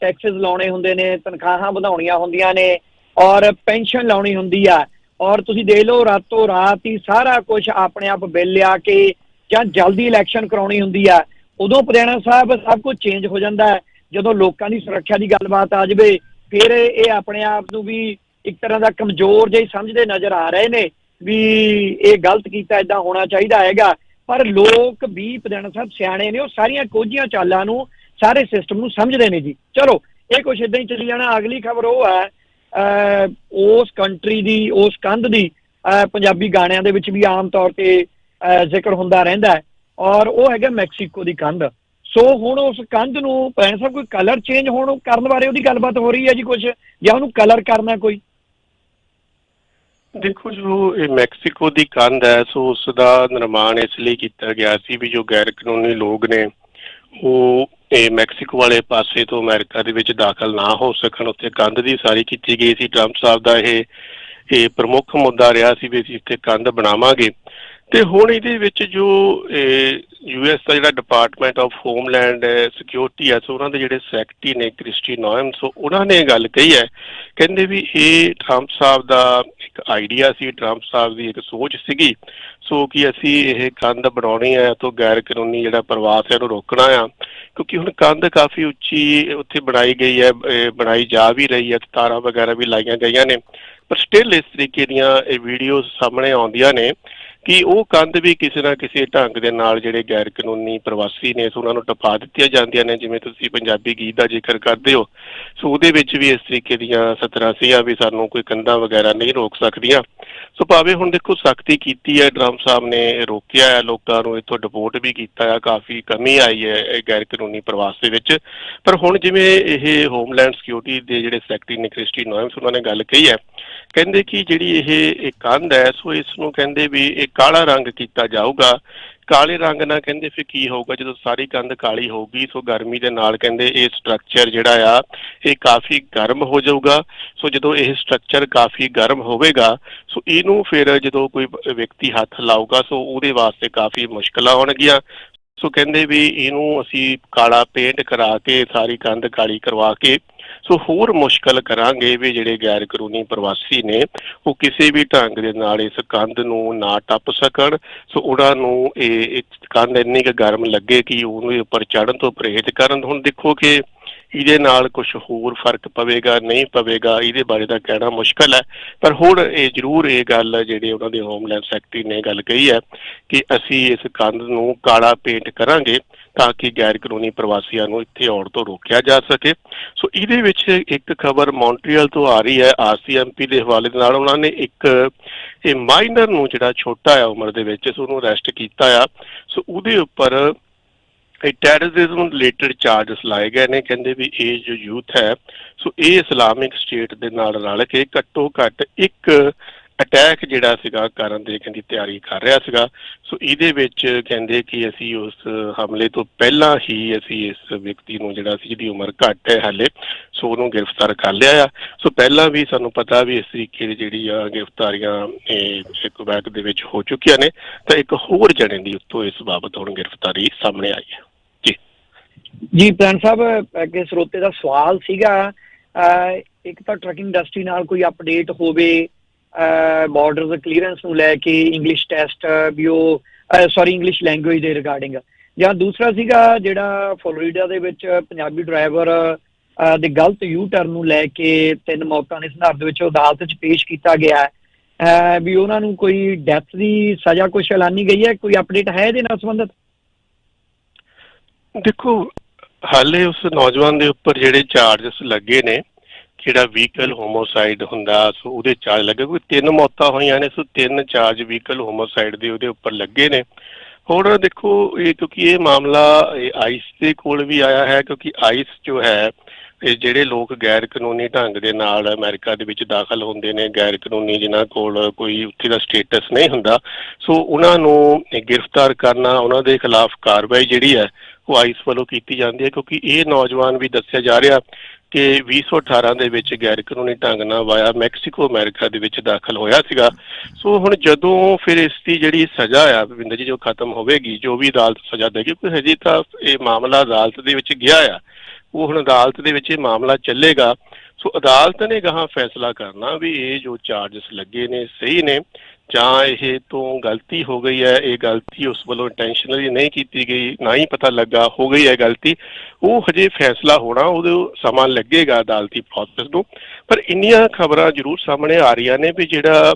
ਟੈਕਸਸ ਲਾਉਣੇ ਹੁੰਦੇ ਨੇ, ਤਨਖਾਹਾਂ ਵਧਾਉਣੀਆਂ ਹੁੰਦੀਆਂ ਨੇ ਔਰ ਪੈਨਸ਼ਨ ਲਾਉਣੀ ਹੁੰਦੀ ਆ। ਔਰ ਤੁਸੀਂ ਦੇਖ ਲਓ, ਰਾਤੋਂ ਰਾਤ ਹੀ ਸਾਰਾ ਕੁਝ ਆਪਣੇ ਆਪ ਬਿੱਲ ਲਿਆ ਕੇ ਜਾਂ ਜਲਦੀ ਇਲੈਕਸ਼ਨ ਕਰਾਉਣੀ ਹੁੰਦੀ ਆ। ਉਦੋਂ ਪ੍ਰਧਾਨ ਸਾਹਿਬ ਸਭ ਕੁਝ ਚੇਂਜ ਹੋ ਜਾਂਦਾ ਜਦੋਂ ਲੋਕਾਂ ਦੀ ਸੁਰੱਖਿਆ ਦੀ ਗੱਲਬਾਤ ਆ ਜਾਵੇ, ਫਿਰ ਇਹ ਆਪਣੇ ਆਪ ਨੂੰ ਵੀ ਇੱਕ ਤਰ੍ਹਾਂ ਦਾ ਕਮਜ਼ੋਰ ਜਿਹੀ ਸਮਝਦੇ ਨਜ਼ਰ ਆ ਰਹੇ ਨੇ ਵੀ ਇਹ ਗਲਤ ਕੀਤਾ ਇਦਾਂ ਹੋਣਾ ਚਾਹੀਦਾ ਹੈਗਾ। ਪਰ ਲੋਕ ਵੀ ਪ੍ਰਧਾਨ ਸਾਹਿਬ ਸਿਆਣੇ ਨੇ, ਉਹ ਸਾਰੀਆਂ ਕੋਝੀਆਂ ਚਾਲਾਂ ਨੂੰ ਸਾਰੇ ਸਿਸਟਮ ਨੂੰ ਸਮਝਦੇ ਨੇ ਜੀ। ਚਲੋ, ਇਹ ਕੁਛ ਇਦਾਂ ਹੀ ਚੱਲੀ ਜਾਣਾ। ਅਗਲੀ ਖਬਰ ਉਹ ਹੈ ਉਸ ਕੰਟਰੀ ਦੀ, ਉਸ ਕੰਧ ਦੀ ਪੰਜਾਬੀ ਗਾਣਿਆਂ ਦੇ ਵਿੱਚ ਵੀ ਆਮ ਤੌਰ ਤੇ ਜ਼ਿਕਰ ਹੁੰਦਾ ਰਹਿੰਦਾ ਹੈ। ਔਰ ਉਹ ਹੈਗਾ ਮੈਕਸੀਕੋ ਦੀ ਕੰਧ। ਸੋ ਹੁਣ ਉਸ ਕੰਧ ਨੂੰ, ਭੈਣ ਸਾਹਿਬ, ਕੋਈ ਕਲਰ ਚੇਂਜ ਹੋਣ ਕਰਨ ਬਾਰੇ ਉਹਦੀ ਗੱਲਬਾਤ ਹੋ ਰਹੀ ਹੈ ਜੀ ਕੁਝ ਜਾਂ ਉਹਨੂੰ ਕਲਰ ਕਰਨਾ ਕੋਈ? ਦੇਖੋ ਜੋ ਇਹ ਮੈਕਸੀਕੋ ਦੀ ਕੰਧ ਹੈ, ਸੋ ਉਸ ਦਾ ਨਿਰਮਾਣ ਇਸ ਲਈ ਕੀਤਾ ਗਿਆ ਸੀ ਵੀ ਜੋ ਗੈਰ ਕਾਨੂੰਨੀ ਲੋਕ ਨੇ, ਉਹ ਇਹ ਮੈਕਸੀਕੋ ਵਾਲੇ ਪਾਸੇ ਤੋਂ ਅਮਰੀਕਾ ਦੇ ਵਿੱਚ ਦਾਖਲ ਨਾ ਹੋ ਸਕਣ, ਉੱਥੇ ਕੰਧ ਦੀ ਸਾਰੀ ਕੀਤੀ ਗਈ ਸੀ। ਟਰੰਪ ਸਾਹਿਬ ਦਾ ਇਹ ਇਹ ਪ੍ਰਮੁੱਖ ਮੁੱਦਾ ਰਿਹਾ ਸੀ ਵੀ ਅਸੀਂ ਇੱਥੇ ਕੰਧ ਬਣਾਵਾਂਗੇ। ਤੇ ਹੁਣ ਇਹਦੇ ਵਿੱਚ ਜੋ ਯੂਐਸ ਦਾ ਜਿਹੜਾ ਡਿਪਾਰਟਮੈਂਟ ਆਫ ਹੋਮਲੈਂਡ ਸਿਕਿਉਰਿਟੀ ਹੈ, ਸੋ ਉਹਨਾਂ ਦੇ ਜਿਹੜੇ ਸੈਕਟਰੀ ਨੇ ਕ੍ਰਿਸਟੀ ਨੋਇਮ ਸੋ ਉਹਨਾਂ ਨੇ ਇਹ ਗੱਲ ਕਹੀ ਹੈ, ਕਹਿੰਦੇ ਵੀ ਇਹ ਟਰੰਪ ਸਾਹਿਬ ਦਾ ਇੱਕ ਆਈਡੀਆ ਸੀ ਟਰੰਪ ਸਾਹਿਬ ਦੀ ਇੱਕ ਸੋਚ ਸੀਗੀ, ਸੋ ਕਿ ਅਸੀਂ ਇਹ ਕੰਧ ਬਣਾਉਣੀ ਹੈ ਤੋਂ ਗੈਰ ਕਾਨੂੰਨੀ ਜਿਹੜਾ ਪ੍ਰਵਾਸ ਹੈ ਉਹਨੂੰ ਰੋਕਣਾ ਆ, ਕਿਉਂਕਿ ਹੁਣ ਕੰਧ ਕਾਫੀ ਉੱਚੀ ਉੱਥੇ ਬਣਾਈ ਗਈ ਹੈ ਬਣਾਈ ਜਾ ਵੀ ਰਹੀ ਹੈ, ਤਾਰਾਂ ਵਗੈਰਾ ਵੀ ਲਾਈਆਂ ਗਈਆਂ ਨੇ, ਪਰ ਸਟਿਲ ਇਸ ਤਰੀਕੇ ਦੀਆਂ ਇਹ ਵੀਡੀਓਜ਼ ਸਾਹਮਣੇ ਆਉਂਦੀਆਂ ਨੇ ਕਿ ਉਹ ਕੰਧ ਵੀ ਕਿਸੇ ਨਾ ਕਿਸੇ ਢੰਗ ਦੇ ਨਾਲ ਜਿਹੜੇ ਗੈਰ ਕਾਨੂੰਨੀ ਪ੍ਰਵਾਸੀ ਨੇ, ਸੋ ਉਹਨਾਂ ਨੂੰ ਟਪਾ ਦਿੱਤੀਆਂ ਜਾਂਦੀਆਂ ਨੇ, ਜਿਵੇਂ ਤੁਸੀਂ ਪੰਜਾਬੀ ਗੀਤ ਦਾ ਜ਼ਿਕਰ ਕਰਦੇ ਹੋ। ਸੋ ਉਹਦੇ ਵਿੱਚ ਵੀ ਇਸ ਤਰੀਕੇ ਦੀਆਂ ਸਤਰਾਂ ਸੀਆਂ ਵੀ ਸਾਨੂੰ ਕੋਈ ਕੰਧਾਂ ਵਗੈਰਾ ਨਹੀਂ ਰੋਕ ਸਕਦੀਆਂ। ਸੋ ਭਾਵੇਂ ਹੁਣ ਦੇਖੋ ਸਖਤੀ ਕੀਤੀ ਹੈ ਟਰੰਪ ਸਾਹਿਬ ਨੇ ਰੋਕਿਆ ਹੈ, ਲੋਕਾਂ ਨੂੰ ਇੱਥੋਂ ਡਿਪੋਰਟ ਵੀ ਕੀਤਾ ਹੈ, ਕਾਫੀ ਕਮੀ ਆਈ ਹੈ ਇਹ ਗੈਰ ਕਾਨੂੰਨੀ ਪ੍ਰਵਾਸ ਦੇ ਵਿੱਚ। ਪਰ ਹੁਣ ਜਿਵੇਂ ਇਹ ਹੋਮਲੈਂਡ ਸਿਕਿਉਰਿਟੀ ਦੇ ਜਿਹੜੇ ਸੈਕਟਰੀ ਨੇ, ਕ੍ਰਿਸਟੀ ਨੋਇਮਸ ਉਹਨਾਂ ਨੇ ਗੱਲ ਕਹੀ ਹੈ ਕਹਿੰਦੇ ਕਿ ਜਿਹੜੀ ਇਹ ਕੰਧ ਹੈ, ਸੋ ਇਸ ਨੂੰ ਕਹਿੰਦੇ ਵੀ ਇਹ ਕਾਲਾ ਰੰਗ ਕੀਤਾ ਜਾਊਗਾ। ਕਾਲੇ ਰੰਗ ਨਾਲ ਕਹਿੰਦੇ ਫਿਰ ਕੀ ਹੋਊਗਾ? ਜਦੋਂ ਸਾਰੀ ਕੰਧ ਕਾਲੀ ਹੋਊਗੀ, ਸੋ ਗਰਮੀ ਦੇ ਨਾਲ ਕਹਿੰਦੇ ਇਹ ਸਟਰਕਚਰ ਜਿਹੜਾ ਆ, ਇਹ ਕਾਫੀ ਗਰਮ ਹੋ ਜਾਊਗਾ। ਸੋ ਜਦੋਂ ਇਹ ਸਟਰਕਚਰ ਕਾਫੀ ਗਰਮ ਹੋਵੇਗਾ, ਸੋ ਇਹਨੂੰ ਫਿਰ ਜਦੋਂ ਕੋਈ ਵਿਅਕਤੀ ਹੱਥ ਲਾਊਗਾ, ਸੋ ਉਹਦੇ ਵਾਸਤੇ ਕਾਫੀ ਮੁਸ਼ਕਲਾਂ ਹੋਣਗੀਆਂ। ਸੋ ਕਹਿੰਦੇ ਵੀ ਇਹਨੂੰ ਅਸੀਂ ਕਾਲਾ ਪੇਂਟ ਕਰਾ ਕੇ, ਸਾਰੀ ਕੰਧ ਕਾਲੀ ਕਰਵਾ ਕੇ ਸੋ ਹੋਰ ਮੁਸ਼ਕਲ ਕਰਾਂਗੇ ਵੀ ਜਿਹੜੇ ਗੈਰ ਕਾਨੂੰਨੀ ਪ੍ਰਵਾਸੀ ਨੇ, ਉਹ ਕਿਸੇ ਵੀ ਢੰਗ ਦੇ ਨਾਲ ਇਸ ਕੰਧ ਨੂੰ ਨਾ ਟੱਪ ਸਕਣ। ਸੋ ਉਹਨਾਂ ਨੂੰ ਇਹ ਕੰਧ ਇੰਨੀ ਕੁ ਗਰਮ ਲੱਗੇ ਕਿ ਉਹਨੂੰ ਉੱਪਰ ਚੜ੍ਹਨ ਤੋਂ ਪਰਹੇਜ਼ ਕਰਨ। ਹੁਣ ਦੇਖੋ ਕਿ ਇਹਦੇ ਨਾਲ ਕੁਝ ਹੋਰ ਫ਼ਰਕ ਪਵੇਗਾ, ਨਹੀਂ ਪਵੇਗਾ, ਇਹਦੇ ਬਾਰੇ ਤਾਂ ਕਹਿਣਾ ਮੁਸ਼ਕਲ ਹੈ। ਪਰ ਹੁਣ ਇਹ ਜ਼ਰੂਰ ਇਹ ਗੱਲ ਜਿਹੜੇ ਉਹਨਾਂ ਦੇ ਹੋਮਲੈਂਡ ਸੈਕਟਰੀ ਨੇ ਗੱਲ ਕਹੀ ਹੈ ਕਿ ਅਸੀਂ ਇਸ ਕੰਧ ਨੂੰ ਕਾਲਾ ਪੇਂਟ ਕਰਾਂਗੇ। ਤਾਂ ਕਿ ਗੈਰ ਕਾਨੂੰਨੀ ਪ੍ਰਵਾਸੀਆਂ ਨੂੰ ਇੱਥੇ ਆਉਣ ਤੋਂ ਰੋਕਿਆ ਜਾ ਸਕੇ। ਸੋ ਇਹਦੇ ਵਿੱਚ ਇੱਕ ਖਬਰ ਮੌਂਟਰੀਅਲ ਤੋਂ ਆ ਰਹੀ ਹੈ। ਆਰਸੀਐਮਪੀ ਦੇ ਹਵਾਲੇ ਦੇ ਨਾਲ ਉਹਨਾਂ ਨੇ ਇੱਕ, ਇਹ ਮਾਈਨਰ ਨੂੰ ਜਿਹੜਾ ਛੋਟਾ ਆ ਉਮਰ ਦੇ ਵਿੱਚ ਸੋ ਉਹਨੂੰ ਅਰੈਸਟ ਕੀਤਾ ਆ। ਸੋ ਉਹਦੇ ਉੱਪਰ ਇਹ ਟੈਰਰਿਜ਼ਮ ਰਿਲੇਟਡ ਚਾਰਜਸ ਲਾਏ ਗਏ ਨੇ। ਕਹਿੰਦੇ ਵੀ ਇਹ ਜੋ ਯੂਥ ਹੈ, ਸੋ ਇਹ ਇਸਲਾਮਿਕ ਸਟੇਟ ਦੇ ਨਾਲ ਰਲ ਕੇ ਘੱਟੋ ਘੱਟ ਇੱਕ ਅਟੈਕ ਜਿਹੜਾ ਸੀਗਾ ਕਰਨ ਦੇ ਕਹਿੰਦੀ ਤਿਆਰੀ ਕਰ ਰਿਹਾ ਸੀਗਾ। ਸੋ ਇਹਦੇ ਵਿੱਚ ਕਹਿੰਦੇ ਕਿ ਅਸੀਂ ਉਸ ਹਮਲੇ ਤੋਂ ਪਹਿਲਾਂ ਹੀ ਅਸੀਂ ਇਸ ਵਿਅਕਤੀ ਨੂੰ ਜਿਹੜਾ ਸੀ, ਜਿਹਦੀ ਉਮਰ ਘੱਟ ਹੈ ਹਾਲੇ, ਸੋ ਉਹਨੂੰ ਗ੍ਰਿਫਤਾਰ ਕਰ ਲਿਆ ਆ। ਸੋ ਪਹਿਲਾਂ ਵੀ ਸਾਨੂੰ ਪਤਾ ਵੀ ਇਸ ਤਰੀਕੇ ਦੀ ਜਿਹੜੀ ਆ ਗ੍ਰਿਫਤਾਰੀਆਂ ਇਹ ਕੁਬੈਕ ਦੇ ਵਿੱਚ ਹੋ ਚੁੱਕੀਆਂ ਨੇ, ਤਾਂ ਇੱਕ ਹੋਰ ਜਣੇ ਦੀ ਉੱਤੋਂ ਇਸ ਬਾਬਤ ਹੁਣ ਗ੍ਰਿਫਤਾਰੀ ਸਾਹਮਣੇ ਆਈ ਹੈ। ਜੀ। ਜੀ, ਪ੍ਰਾਣ ਸਾਹਿਬ, ਅੱਗੇ ਸਰੋਤੇ ਦਾ ਸਵਾਲ ਸੀਗਾ। ਇੱਕ ਤਾਂ ਟਰੱਕਿੰਗ ਇੰਡਸਟਰੀ ਨਾਲ ਕੋਈ ਅਪਡੇਟ ਹੋਵੇ ਬਾਰਡਰਸ ਕਲੀਅਰੈਂਸ ਨੂੰ ਲੈ ਕੇ ਇੰਗਲਿਸ਼ ਟੈਸਟ ਵੀ ਉਹ ਸੌਰੀ ਇੰਗਲਿਸ਼ ਲੈਂਗੁਏਜ ਦੇ ਰਿਗਾਰਡਿੰਗ ਜਾਂ ਦੂਸਰਾ ਸੀਗਾ ਜਿਹੜਾ ਫਲੋਰੀਡਾ ਦੇ ਵਿੱਚ ਪੰਜਾਬੀ ਡਰਾਈਵਰ ਦੇ ਗਲਤ ਯੂ ਟਰਨ ਨੂੰ ਲੈ ਕੇ ਤਿੰਨ ਮੌਤਾਂ ਦੇ ਸੰਦਰਭ ਵਿੱਚ ਅਦਾਲਤ 'ਚ ਪੇਸ਼ ਕੀਤਾ ਗਿਆ। ਹੈ ਵੀ ਉਹਨਾਂ ਨੂੰ ਕੋਈ ਡੈਥ ਦੀ ਸਜ਼ਾ ਕੁਛ ਐਲਾਨੀ ਗਈ ਹੈ? ਕੋਈ ਅਪਡੇਟ ਹੈ ਇਹਦੇ ਨਾਲ ਸੰਬੰਧਿਤ? ਦੇਖੋ, ਹਾਲੇ ਉਸ ਨੌਜਵਾਨ ਦੇ ਉੱਪਰ ਜਿਹੜੇ ਚਾਰजेस ਲੱਗੇ ਨੇ ਜਿਹੜਾ ਵਹੀਕਲ ਹੋਮੋਸਾਈਡ ਹੁੰਦਾ, ਸੋ ਉਹਦੇ ਚਾਰਜ ਲੱਗੇ ਕੋਈ ਤਿੰਨ ਮੌਤਾਂ ਹੋਈਆਂ ਨੇ, ਸੋ ਤਿੰਨ ਚਾਰਜ ਵਹੀਕਲ ਹੋਮੋਸਾਈਡ ਦੇ ਉਹਦੇ ਉੱਪਰ ਲੱਗੇ ਨੇ। ਹੁਣ ਦੇਖੋ, ਇਹ ਕਿਉਂਕਿ ਇਹ ਮਾਮਲਾ ਆਈਸ ਦੇ ਕੋਲ ਵੀ ਆਇਆ ਹੈ, ਕਿਉਂਕਿ ਆਈਸ ਜੋ ਹੈ, ਇਹ ਜਿਹੜੇ ਲੋਕ ਗੈਰ ਕਾਨੂੰਨੀ ਢੰਗ ਦੇ ਨਾਲ ਅਮਰੀਕਾ ਦੇ ਵਿੱਚ ਦਾਖਲ ਹੁੰਦੇ ਨੇ ਗੈਰ ਕਾਨੂੰਨੀ ਜਿਨ੍ਹਾਂ ਕੋਲ ਕੋਈ ਉੱਥੇ ਦਾ ਸਟੇਟਸ ਨਹੀਂ ਹੁੰਦਾ। ਸੋ ਉਹਨਾਂ ਨੂੰ ਗ੍ਰਿਫਤਾਰ ਕਰਨਾ, ਉਹਨਾਂ ਦੇ ਖਿਲਾਫ ਕਾਰਵਾਈ ਜਿਹੜੀ ਹੈ, ਉਹ ਆਈਸ ਵੱਲੋਂ ਕੀਤੀ ਜਾਂਦੀ ਹੈ, ਕਿਉਂਕਿ ਇਹ ਨੌਜਵਾਨ ਵੀ ਦੱਸਿਆ ਜਾ ਰਿਹਾ ਕਿ 2018 ਦੇ ਵਿੱਚ ਗੈਰ ਕਾਨੂੰਨੀ ਢੰਗ ਨਾਲ ਵਾਇਆ ਮੈਕਸੀਕੋ ਅਮਰੀਕਾ ਦੇ ਵਿੱਚ ਦਾਖਲ ਹੋਇਆ ਸੀਗਾ। ਸੋ ਹੁਣ ਜਦੋਂ ਫਿਰ ਇਸ ਦੀ ਜਿਹੜੀ ਸਜ਼ਾ ਆ ਵਿੰਦਰ ਜੀ, ਜੋ ਖਤਮ ਹੋਵੇਗੀ, ਜੋ ਵੀ ਅਦਾਲਤ ਸਜ਼ਾ ਦੇਗੀ, ਕੋਈ ਹਜੇ ਤਾਂ ਇਹ ਮਾਮਲਾ ਅਦਾਲਤ ਦੇ ਵਿੱਚ ਗਿਆ ਆ। ਉਹ ਹੁਣ ਅਦਾਲਤ ਦੇ ਵਿੱਚ ਇਹ ਮਾਮਲਾ ਚੱਲੇਗਾ। ਸੋ ਅਦਾਲਤ ਨੇ ਗਾਹਾਂ ਫੈਸਲਾ ਕਰਨਾ ਵੀ ਇਹ ਜੋ ਚਾਰजेस ਲੱਗੇ ਨੇ, ਸਹੀ ਨੇ। ਜਾਂ ਇਹ ਤੋਂ ਗਲਤੀ ਹੋ ਗਈ ਹੈ, ਇਹ ਗਲਤੀ ਉਸ ਵੱਲੋਂ ਇੰਟੈਂਸ਼ਨਲੀ ਨਹੀਂ ਕੀਤੀ ਗਈ, ਨਾ ਹੀ ਪਤਾ ਲੱਗਾ, ਹੋ ਗਈ ਹੈ ਗਲਤੀ, ਉਹ ਹਜੇ ਫੈਸਲਾ ਹੋਣਾ, ਉਹਦੇ ਸਮਾਂ ਲੱਗੇਗਾ ਅਦਾਲਤੀ ਪ੍ਰੋਸੈਸ ਨੂੰ। ਪਰ ਇੰਨੀਆਂ ਖਬਰਾਂ ਜ਼ਰੂਰ ਸਾਹਮਣੇ ਆ ਰਹੀਆਂ ਨੇ ਵੀ ਜਿਹੜਾ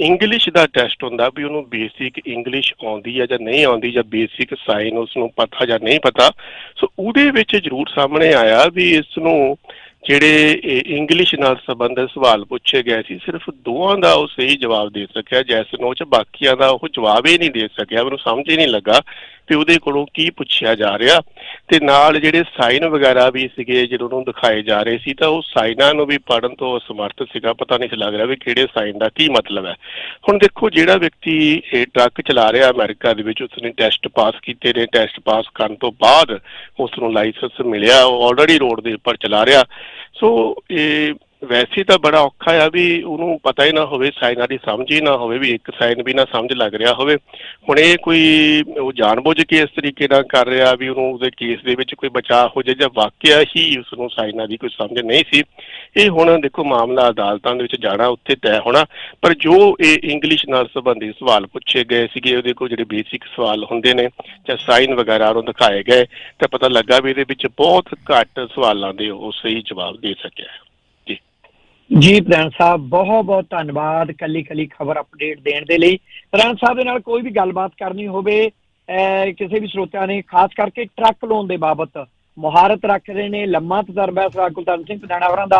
ਇੰਗਲਿਸ਼ ਦਾ ਟੈਸਟ ਹੁੰਦਾ, ਵੀ ਉਹਨੂੰ ਬੇਸਿਕ ਇੰਗਲਿਸ਼ ਆਉਂਦੀ ਹੈ ਜਾਂ ਨਹੀਂ ਆਉਂਦੀ, ਜਾਂ ਬੇਸਿਕ ਸਾਈਨ ਉਸ ਨੂੰ ਪਤਾ ਜਾਂ ਨਹੀਂ ਪਤਾ, ਸੋ ਉਹਦੇ ਵਿੱਚ ਜ਼ਰੂਰ ਸਾਹਮਣੇ ਆਇਆ ਵੀ ਇਸ ਨੂੰ ਜਿਹੜੇ ਇੰਗਲਿਸ਼ ਨਾਲ ਸੰਬੰਧਿਤ ਸਵਾਲ ਪੁੱਛੇ ਗਏ ਸੀ, ਸਿਰਫ ਦੋਵਾਂ ਦਾ ਉਹ ਸਹੀ ਜਵਾਬ ਦੇ ਸਕਿਆ ਜੈਸਨ ਉਹ ਚ ਬਾਕੀਆਂ ਦਾ ਉਹ ਜਵਾਬ ਹੀ ਨਹੀਂ ਦੇ ਸਕਿਆ, ਮੈਨੂੰ ਸਮਝ ਹੀ ਨਹੀਂ ਲੱਗਾ ਕਿ ਉਹਦੇ ਕੋਲੋਂ ਕੀ ਪੁੱਛਿਆ ਜਾ ਰਿਹਾ? ਤੇ ਨਾਲ ਜਿਹੜੇ ਸਾਈਨ ਵਗੈਰਾ ਵੀ ਸੀਗੇ ਜਦੋਂ ਉਹਨੂੰ ਦਿਖਾਏ ਜਾ ਰਹੇ ਸੀ, ਤਾਂ ਉਹ ਸਾਈਨਾਂ ਨੂੰ ਵੀ ਪੜਨ ਤੋਂ ਅਸਮਰਥ ਸੀਗਾ। ਪਤਾ ਨਹੀਂ ਲੱਗ ਰਿਹਾ ਵੀ ਕਿਹੜੇ ਸਾਈਨ ਦਾ ਕੀ ਮਤਲਬ ਹੈ। ਹੁਣ ਦੇਖੋ, ਜਿਹੜਾ ਵਿਅਕਤੀ ਇਹ ਟਰੱਕ ਚਲਾ ਰਿਹਾ ਅਮਰੀਕਾ ਦੇ ਵਿੱਚ, ਉਸਨੇ ਟੈਸਟ ਪਾਸ ਕੀਤੇ ਨੇ। ਟੈਸਟ ਪਾਸ ਕਰਨ ਤੋਂ ਬਾਅਦ ਉਸ ਨੂੰ ਲਾਇਸੈਂਸ ਮਿਲਿਆ। ਉਹ ਆਲਰੇਡੀ ਰੋਡ ਦੇ ਉੱਪਰ ਚਲਾ ਰਿਹਾ। ਸੋ ਇਹ ਵੈਸੇ ਤਾਂ ਬੜਾ ਔਖਾ ਆ ਵੀ ਉਹਨੂੰ ਪਤਾ ਹੀ ਨਾ ਹੋਵੇ ਸਾਈਨਾਂ ਦੀ ਸਮਝ ਹੀ ਨਾ ਹੋਵੇ ਵੀ ਇੱਕ ਸਾਈਨ ਵੀ ਨਾ ਸਮਝ ਲੱਗ ਰਿਹਾ ਹੋਵੇ। ਹੁਣ ਇਹ ਕੋਈ ਉਹ ਜਾਣਬੁੱਝ ਕੇ ਇਸ ਤਰੀਕੇ ਨਾਲ ਕਰ ਰਿਹਾ ਵੀ ਉਹਨੂੰ ਉਹਦੇ ਕੇਸ ਦੇ ਵਿੱਚ ਕੋਈ ਬਚਾਅ ਹੋ ਜਾਏ ਜਾਂ ਵਾਕਿਆ ਹੀ ਉਸ ਨੂੰ ਸਾਈਨਾਂ ਦੀ ਕੋਈ ਸਮਝ ਨਹੀਂ ਸੀ। ਇਹ ਹੁਣ ਦੇਖੋ ਮਾਮਲਾ ਅਦਾਲਤਾਂ ਦੇ ਵਿੱਚ ਜਾਣਾ ਉੱਥੇ ਤੈਅ ਹੋਣਾ। ਪਰ ਜੋ ਇਹ ਇੰਗਲਿਸ਼ ਨਾਲ ਸੰਬੰਧਿਤ ਸਵਾਲ ਪੁੱਛੇ ਗਏ ਸੀਗੇ, ਉਹਦੇ ਕੋਲ ਜਿਹੜੇ ਬੇਸਿਕ ਸਵਾਲ ਹੁੰਦੇ ਨੇ ਜਾਂ ਸਾਈਨ ਵਗੈਰਾ ਉਹਨੂੰ ਦਿਖਾਏ ਗਏ, ਤਾਂ ਪਤਾ ਲੱਗਾ ਵੀ ਇਹਦੇ ਵਿੱਚ ਬਹੁਤ ਘੱਟ ਸਵਾਲਾਂ ਦੇ ਉਹ ਸਹੀ ਜਵਾਬ ਦੇ ਸਕਿਆ ਜੀ ਪ੍ਰਧਾਨ ਸਾਹਿਬ, ਬਹੁਤ ਬਹੁਤ ਧੰਨਵਾਦ ਕੱਲੀ ਕੱਲੀ ਖਬਰ ਅਪਡੇਟ ਦੇਣ ਦੇ ਲਈ। ਪ੍ਰਧਾਨ ਸਾਹਿਬ ਦੇ ਨਾਲ ਕੋਈ ਵੀ ਗੱਲਬਾਤ ਕਰਨੀ ਹੋਵੇ ਅਹ ਕਿਸੇ ਵੀ ਸਰੋਤਿਆਂ ਨੇ, ਖਾਸ ਕਰਕੇ ਟਰੱਕ ਲੋਨ ਦੇ ਬਾਬਤ, ਮੁਹਾਰਤ ਰੱਖ ਰਹੇ ਨੇ, ਲੰਮਾ ਤਜਰਬਾ ਹੈ ਸਰ ਕੁਲਤਾਨ ਸਿੰਘ ਪਧਾਣਾ ਹੋਰਾਂ ਦਾ।